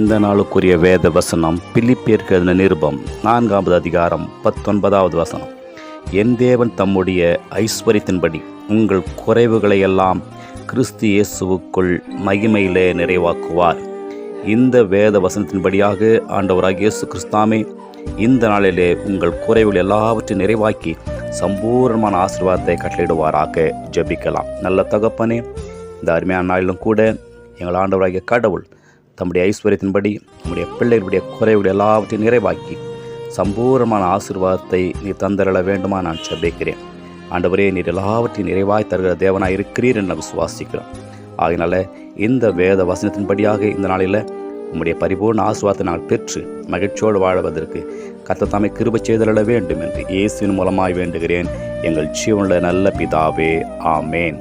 இந்த நாளுக்குரிய வேத வசனம் பிலிப்பியருக்கு எழுதின நிருபம் நான்காவது அதிகாரம் பத்தொன்பதாவது வசனம். என் தேவன் தம்முடைய ஐஸ்வர்யத்தின்படி உங்கள் குறைவுகளை எல்லாம் கிறிஸ்து இயேசுவுக்குள் மகிமையிலே நிறைவாக்குவார். இந்த வேத வசனத்தின்படியாக ஆண்டவராக இயேசு கிறிஸ்தாமே இந்த நாளிலே உங்கள் குறைவுகள் எல்லாவற்றையும் நிறைவாக்கி சம்பூர்ணமான ஆசீர்வாதத்தை கட்டளையிடுவாராக. ஜெபிக்கலாம். நல்ல தகப்பனே இந்த அருமையான நாளிலும் கூட எங்கள் ஆண்டவராகிய கடவுள் தம்முடைய ஐஸ்வர்யத்தின்படி நம்முடைய பிள்ளைகளுடைய குறைவுடைய எல்லாவற்றையும் நிறைவாக்கி சம்பூர்ணமான ஆசீர்வாதத்தை நீ தந்தரள வேண்டுமா நான் ஜெபிக்கிறேன். ஆண்டவரே நீர் எல்லாவற்றையும் நிறைவாய் தருகிற தேவனாய் இருக்கிறீர் என்று நான் விசுவாசிக்கிறோம். ஆகினால இந்த வேத வசனத்தின்படியாக இந்த நாளில் உம்முடைய பரிபூர்ண ஆசுவாதத்தை நாங்கள் பெற்று மகிழ்ச்சியோடு வாழ்வதற்கு கர்த்தர் தாமே செய்தல வேண்டும் என்று இயேசுவின் மூலமாய் வேண்டுகிறேன். எங்கள் ஜீவனில் நல்ல பிதாவே ஆமேன்.